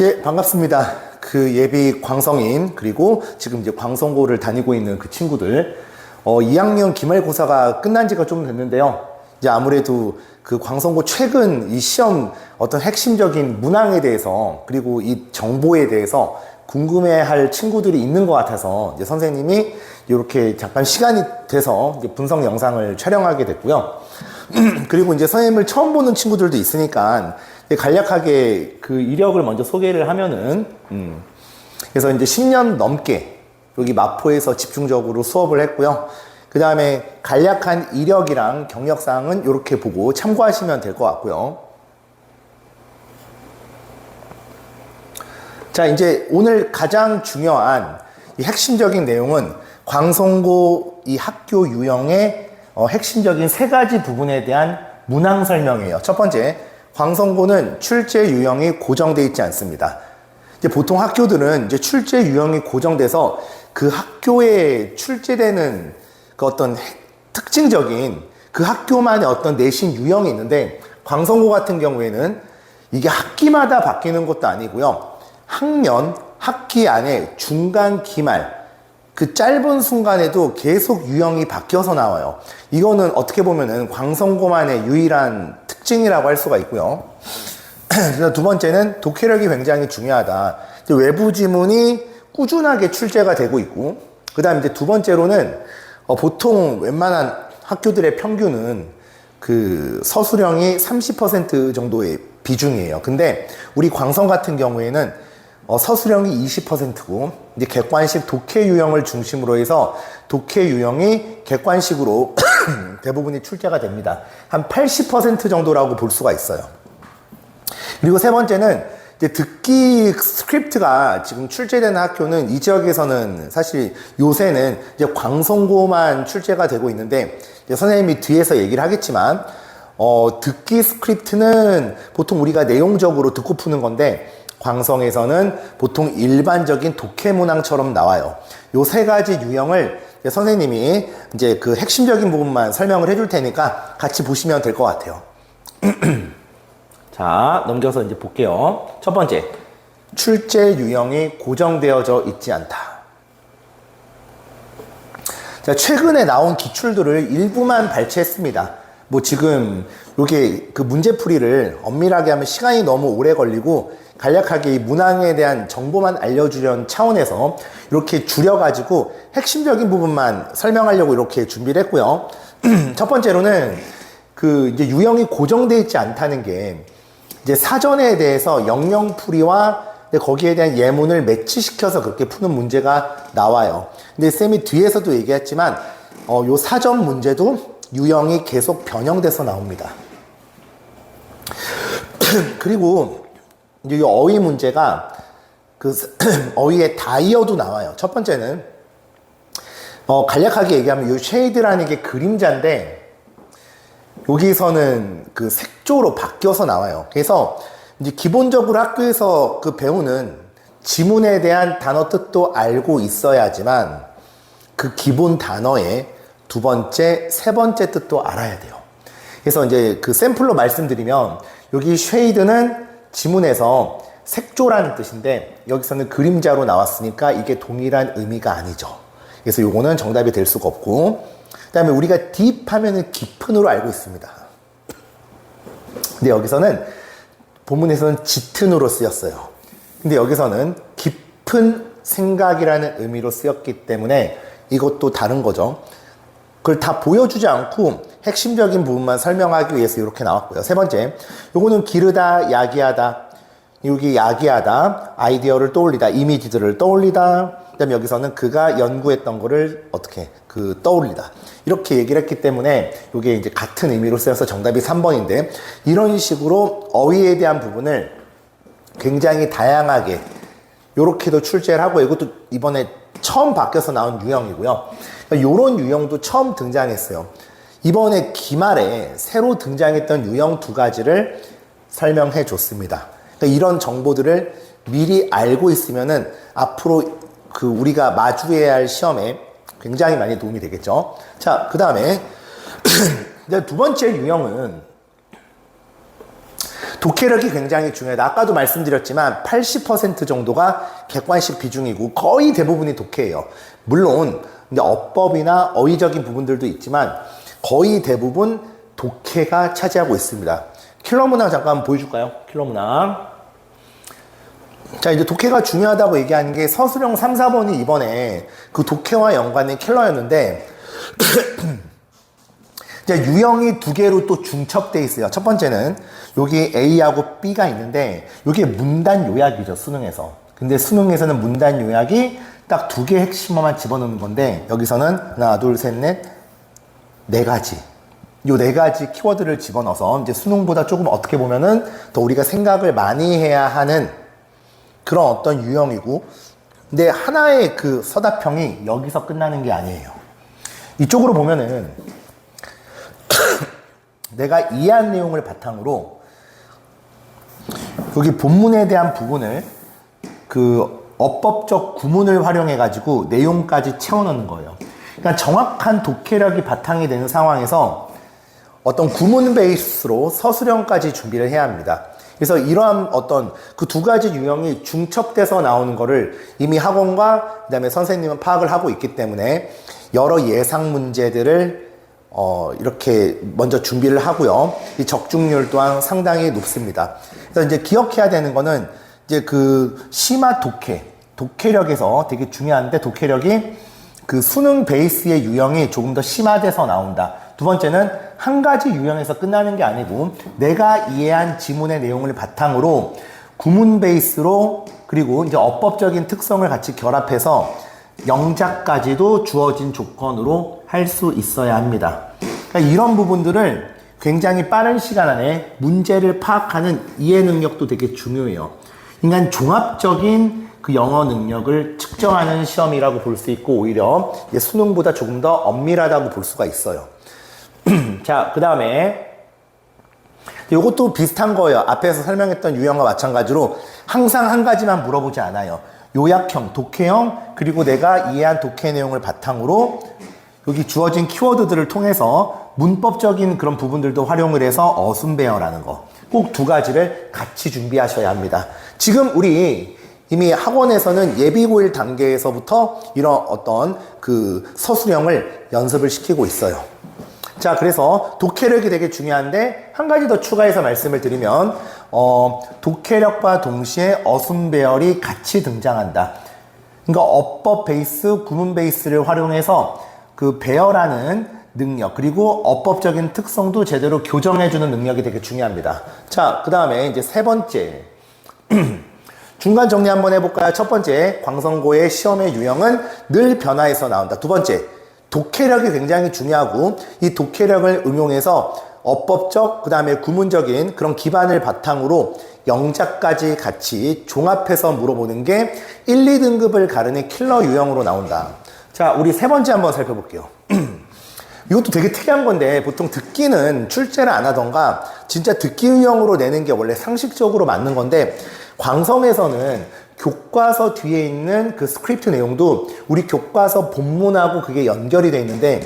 예, 반갑습니다. 그 예비 광성인, 그리고 지금 이제 광성고를 다니고 있는 그 친구들. 어, 2학년 기말고사가 끝난 지가 좀 됐는데요. 이제 아무래도 그 광성고 최근 이 시험 어떤 핵심적인 문항에 대해서, 그리고 이 정보에 대해서 궁금해 할 친구들이 있는 것 같아서 이제 선생님이 이렇게 잠깐 시간이 돼서 분석 영상을 촬영하게 됐고요. 그리고 이제 선생님을 처음 보는 친구들도 있으니까 간략하게 그 이력을 먼저 소개를 하면은, 음, 그래서 이제 10년 넘게 여기 마포에서 집중적으로 수업을 했고요. 그 다음에 간략한 이력이랑 경력사항은 이렇게 보고 참고하시면 될 것 같고요. 자, 이제 오늘 가장 중요한 이 핵심적인 내용은 광성고 이 학교 유형의 어, 핵심적인 세 가지 부분에 대한 문항 설명이에요. 첫 번째, 광성고는 출제 유형이 고정되어 있지 않습니다. 이제 보통 학교들은 이제 출제 유형이 고정돼서 그 학교에 출제되는 그 어떤 핵- 특징적인 그 학교만의 어떤 내신 유형이 있는데 광성고 같은 경우에는 이게 학기마다 바뀌는 것도 아니고요. 학년, 학기 안에 중간, 기말 그 짧은 순간에도 계속 유형이 바뀌어서 나와요. 이거는 어떻게 보면은 광성고만의 유일한 특징이라고 할 수가 있고요. 두 번째는 독해력이 굉장히 중요하다. 외부 지문이 꾸준하게 출제가 되고 있고, 그 다음 이제 두 번째로는 어, 보통 웬만한 학교들의 평균은 그 서술형이 30% 정도의 비중이에요. 근데 우리 광성 같은 경우에는 어, 서술형이 20%고 이제 객관식 독해 유형을 중심으로 해서 독해 유형이 객관식으로 대부분이 출제가 됩니다. 한 80% 정도라고 볼 수가 있어요. 그리고 세 번째는 듣기 스크립트가 지금 출제되는 학교는 이 지역에서는 사실 요새는 이제 광성고만 출제가 되고 있는데 선생님이 뒤에서 얘기를 하겠지만 어, 듣기 스크립트는 보통 우리가 내용적으로 듣고 푸는 건데 광성에서는 보통 일반적인 독해 문항처럼 나와요. 요 세 가지 유형을 선생님이 이제 그 핵심적인 부분만 설명을 해줄 테니까 같이 보시면 될 것 같아요. 자, 넘겨서 이제 볼게요. 첫 번째, 출제 유형이 고정되어져 있지 않다. 자, 최근에 나온 기출들을 일부만 발췌했습니다. 뭐 지금 요게 그 문제풀이를 엄밀하게 하면 시간이 너무 오래 걸리고 간략하게 이 문항에 대한 정보만 알려주려는 차원에서 이렇게 줄여가지고 핵심적인 부분만 설명하려고 이렇게 준비를 했고요. 첫 번째로는 그 이제 유형이 고정되어 있지 않다는 게 이제 사전에 대해서 영영풀이와 거기에 대한 예문을 매치시켜서 그렇게 푸는 문제가 나와요. 근데 쌤이 뒤에서도 얘기했지만 어, 요 사전 문제도 유형이 계속 변형돼서 나옵니다. 그리고 이제 이 어휘 문제가 그 어휘의 다이어도 나와요. 첫 번째는 어, 간략하게 얘기하면 이 쉐이드라는 게 그림자인데 여기서는 그 색조로 바뀌어서 나와요. 그래서 이제 기본적으로 학교에서 그 배우는 지문에 대한 단어 뜻도 알고 있어야지만 그 기본 단어의 두 번째, 세 번째 뜻도 알아야 돼요. 그래서 이제 그 샘플로 말씀드리면 여기 쉐이드는 지문에서 색조라는 뜻인데 여기서는 그림자로 나왔으니까 이게 동일한 의미가 아니죠. 그래서 요거는 정답이 될 수가 없고 그 다음에 우리가 딥 하면은 깊은으로 알고 있습니다. 근데 여기서는 본문에서는 짙은으로 쓰였어요. 근데 여기서는 깊은 생각이라는 의미로 쓰였기 때문에 이것도 다른 거죠. 그걸 다 보여주지 않고 핵심적인 부분만 설명하기 위해서 이렇게 나왔고요. 세 번째, 요거는 기르다, 야기하다. 여기 야기하다, 아이디어를 떠올리다, 이미지들을 떠올리다. 그다음에 여기서는 그가 연구했던 거를 어떻게 그 떠올리다. 이렇게 얘기를 했기 때문에 이게 이제 같은 의미로 쓰여서 정답이 3번인데 이런 식으로 어휘에 대한 부분을 굉장히 다양하게 요렇게도 출제를 하고 이것도 이번에 처음 바뀌어서 나온 유형이고요. 요런 유형도 처음 등장했어요. 이번에 기말에 새로 등장했던 유형 두 가지를 설명해 줬습니다. 그러니까 이런 정보들을 미리 알고 있으면은 앞으로 그 우리가 마주해야 할 시험에 굉장히 많이 도움이 되겠죠. 자, 그 다음에 두 번째 유형은 독해력이 굉장히 중요하다. 아까도 말씀드렸지만 80% 정도가 객관식 비중이고 거의 대부분이 독해예요. 물론 이제 어법이나 어휘적인 부분들도 있지만 거의 대부분 독해가 차지하고 있습니다. 킬러 문항 잠깐 보여줄까요? 킬러 문항. 자, 이제 독해가 중요하다고 얘기하는 게 서술형 3, 4번이 이번에 그 독해와 연관된 킬러였는데 이제 유형이 두 개로 또 중첩돼 있어요. 첫 번째는 여기 A하고 B가 있는데 이게 문단 요약이죠 수능에서. 근데 수능에서는 문단 요약이 딱 두 개 핵심어만 집어넣는 건데 여기서는 하나, 둘, 셋, 넷, 네 가지. 요 네 가지 키워드를 집어넣어서 이제 수능보다 조금 어떻게 보면은 더 우리가 생각을 많이 해야 하는 그런 어떤 유형이고 근데 하나의 그 서답형이 여기서 끝나는 게 아니에요. 이쪽으로 보면은 내가 이해한 내용을 바탕으로 여기 본문에 대한 부분을 그 어법적 구문을 활용해 가지고 내용까지 채워 넣는 거예요. 그러니까 정확한 독해력이 바탕이 되는 상황에서 어떤 구문 베이스로 서술형까지 준비를 해야 합니다. 그래서 이러한 어떤 그 두 가지 유형이 중첩돼서 나오는 거를 이미 학원과 그다음에 선생님은 파악을 하고 있기 때문에 여러 예상 문제들을 어, 이렇게 먼저 준비를 하고요. 이 적중률 또한 상당히 높습니다. 그래서 이제 기억해야 되는 거는 이제 그 심화 독해, 독해력에서 되게 중요한데 독해력이 그 수능 베이스의 유형이 조금 더 심화돼서 나온다. 두 번째는 한 가지 유형에서 끝나는 게 아니고 내가 이해한 지문의 내용을 바탕으로 구문 베이스로 그리고 이제 어법적인 특성을 같이 결합해서 영작까지도 주어진 조건으로 할 수 있어야 합니다. 그러니까 이런 부분들을 굉장히 빠른 시간 안에 문제를 파악하는 이해 능력도 되게 중요해요. 인간 종합적인 그 영어 능력을 측정하는 시험이라고 볼 수 있고 오히려 수능보다 조금 더 엄밀하다고 볼 수가 있어요. 자, 그 다음에 이것도 비슷한 거예요. 앞에서 설명했던 유형과 마찬가지로 항상 한 가지만 물어보지 않아요. 요약형, 독해형, 그리고 내가 이해한 독해 내용을 바탕으로 여기 주어진 키워드들을 통해서 문법적인 그런 부분들도 활용을 해서 어순배어라는 거. 꼭 두 가지를 같이 준비하셔야 합니다. 지금 우리 이미 학원에서는 예비고일 단계에서부터 이런 어떤 그 서술형을 연습을 시키고 있어요. 자, 그래서 독해력이 되게 중요한데 한 가지 더 추가해서 말씀을 드리면 어, 독해력과 동시에 어순 배열이 같이 등장한다. 그러니까 어법 베이스, 구문 베이스를 활용해서 그 배열하는 능력 그리고 어법적인 특성도 제대로 교정해주는 능력이 되게 중요합니다. 자, 그 다음에 이제 세 번째 중간 정리 한번 해볼까요? 첫 번째 광성고의 시험의 유형은 늘 변화해서 나온다. 두 번째 독해력이 굉장히 중요하고 이 독해력을 응용해서 어법적 그 다음에 구문적인 그런 기반을 바탕으로 영작까지 같이 종합해서 물어보는 게 1, 2등급을 가르는 킬러 유형으로 나온다. 자, 우리 세 번째 한번 살펴볼게요. 이것도 되게 특이한 건데 보통 듣기는 출제를 안 하던가 진짜 듣기 유형으로 내는 게 원래 상식적으로 맞는 건데 광성에서는 교과서 뒤에 있는 그 스크립트 내용도 우리 교과서 본문하고 그게 연결이 돼 있는데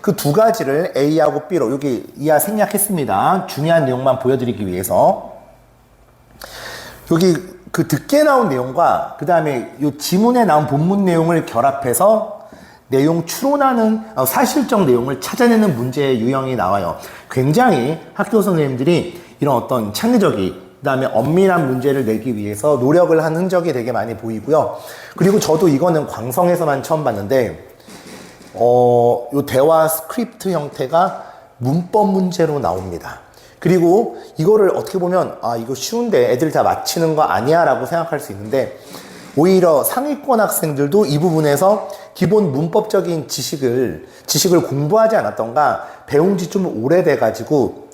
그 두 가지를 A하고 B로 여기 이하 생략했습니다. 중요한 내용만 보여드리기 위해서 여기 그 듣게 나온 내용과 그 다음에 이 지문에 나온 본문 내용을 결합해서 내용 추론하는 어, 사실적 내용을 찾아내는 문제의 유형이 나와요. 굉장히 학교 선생님들이 이런 어떤 창의적이 그 다음에 엄밀한 문제를 내기 위해서 노력을 한 흔적이 되게 많이 보이고요. 그리고 저도 이거는 광성에서만 처음 봤는데, 어, 요 대화 스크립트 형태가 문법 문제로 나옵니다. 그리고 이거를 어떻게 보면, 아, 이거 쉬운데 애들 다 맞히는 거 아니야 라고 생각할 수 있는데, 오히려 상위권 학생들도 이 부분에서 기본 문법적인 지식을, 지식을 공부하지 않았던가, 배운 지 좀 오래돼 가지고,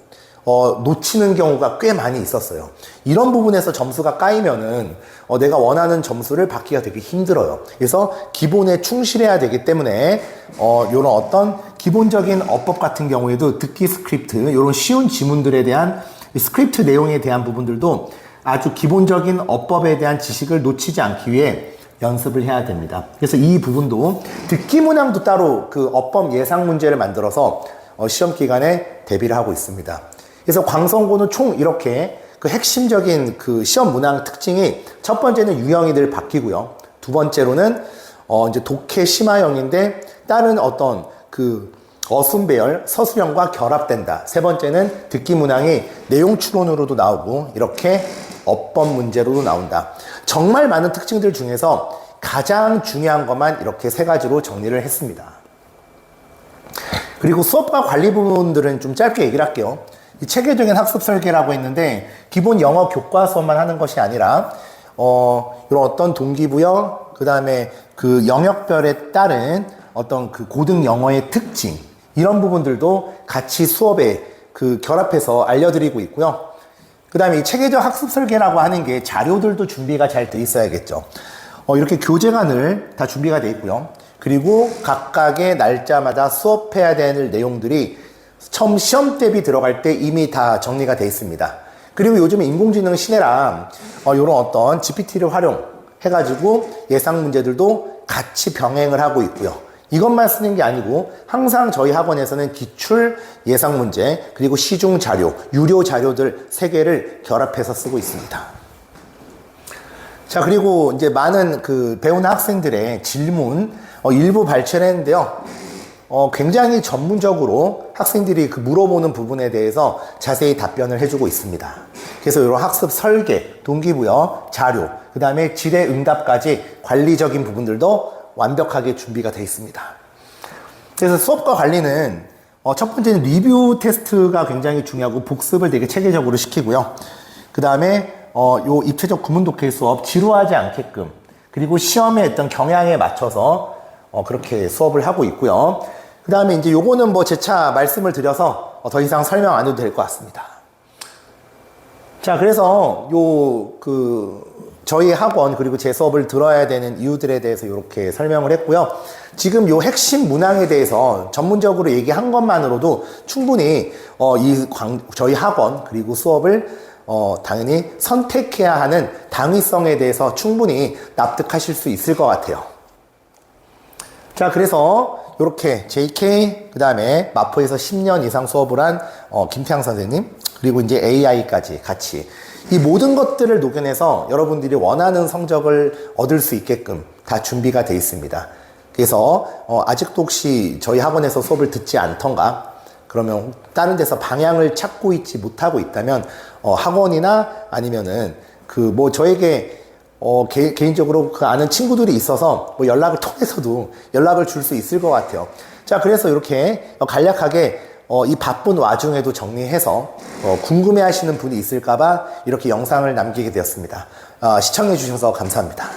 어, 놓치는 경우가 꽤 많이 있었어요. 이런 부분에서 점수가 까이면은 어, 내가 원하는 점수를 받기가 되게 힘들어요. 그래서 기본에 충실해야 되기 때문에 어, 이런 어떤 기본적인 어법 같은 경우에도 듣기 스크립트, 이런 쉬운 지문들에 대한 스크립트 내용에 대한 부분들도 아주 기본적인 어법에 대한 지식을 놓치지 않기 위해 연습을 해야 됩니다. 그래서 이 부분도 듣기 문항도 따로 그 어법 예상 문제를 만들어서 어, 시험 기간에 대비를 하고 있습니다. 그래서 광성고는 총 이렇게 그그 핵심적인 그 시험 문항 특징이 첫 번째는 유형이 늘 바뀌고요. 두 번째로는 어 이제 독해 심화형인데 다른 어떤 그 어순배열 서술형과 결합된다. 세 번째는 듣기 문항이 내용 추론으로도 나오고 이렇게 어법 문제로도 나온다. 정말 많은 특징들 중에서 가장 중요한 것만 이렇게 세 가지로 정리를 했습니다. 그리고 수업과 관리 부분들은 좀 짧게 얘기를 할게요. 이 체계적인 학습 설계라고 했는데 기본 영어 교과 수업만 하는 것이 아니라 어 이런 어떤 동기부여 그 다음에 그 영역별에 따른 어떤 그 고등 영어의 특징 이런 부분들도 같이 수업에 그 결합해서 알려드리고 있고요. 그 다음에 이 체계적 학습 설계라고 하는 게 자료들도 준비가 잘 돼 있어야겠죠. 어, 이렇게 교재관을 다 준비가 돼 있고요. 그리고 각각의 날짜마다 수업해야 되는 내용들이 처음 시험 대비 들어갈 때 이미 다 정리가 돼 있습니다. 그리고 요즘 인공지능 시대라 어, 이런 어떤 GPT를 활용해가지고 예상 문제들도 같이 병행을 하고 있고요. 이것만 쓰는 게 아니고 항상 저희 학원에서는 기출 예상 문제 그리고 시중 자료, 유료 자료들 세 개를 결합해서 쓰고 있습니다. 자, 그리고 이제 많은 그 배우는 학생들의 질문 어, 일부 발췌를 했는데요. 어, 굉장히 전문적으로 학생들이 그 물어보는 부분에 대해서 자세히 답변을 해주고 있습니다. 그래서 이런 학습 설계, 동기부여, 자료, 그 다음에 질의 응답까지 관리적인 부분들도 완벽하게 준비가 되어 있습니다. 그래서 수업과 관리는 어, 첫 번째는 리뷰 테스트가 굉장히 중요하고 복습을 되게 체계적으로 시키고요. 그 다음에 어, 요 입체적 구문 독해 수업 지루하지 않게끔 그리고 시험의 어떤 경향에 맞춰서 어, 그렇게 수업을 하고 있고요. 그 다음에 이제 요거는 뭐 재차 말씀을 드려서 어, 더 이상 설명 안 해도 될 것 같습니다. 자, 그래서 요, 그, 저희 학원 그리고 제 수업을 들어야 되는 이유들에 대해서 이렇게 설명을 했고요. 지금 요 핵심 문항에 대해서 전문적으로 얘기한 것만으로도 충분히 어, 이 광, 저희 학원 그리고 수업을 어, 당연히 선택해야 하는 당위성에 대해서 충분히 납득하실 수 있을 것 같아요. 자, 그래서 이렇게 JK, 그 다음에 마포에서 10년 이상 수업을 한 어, 김태양 선생님, 그리고 이제 AI까지 같이 이 모든 것들을 녹여내서 여러분들이 원하는 성적을 얻을 수 있게끔 다 준비가 되어 있습니다. 그래서 어, 아직도 혹시 저희 학원에서 수업을 듣지 않던가 그러면 다른 데서 방향을 찾고 있지 못하고 있다면 어, 학원이나 아니면은 그 뭐 저에게 어, 개, 개인적으로 그 아는 친구들이 있어서 뭐 연락을 통해서도 연락을 줄 수 있을 것 같아요. 자, 그래서 이렇게 간략하게 어, 이 바쁜 와중에도 정리해서 어, 궁금해 하시는 분이 있을까봐 이렇게 영상을 남기게 되었습니다. 어, 시청해 주셔서 감사합니다.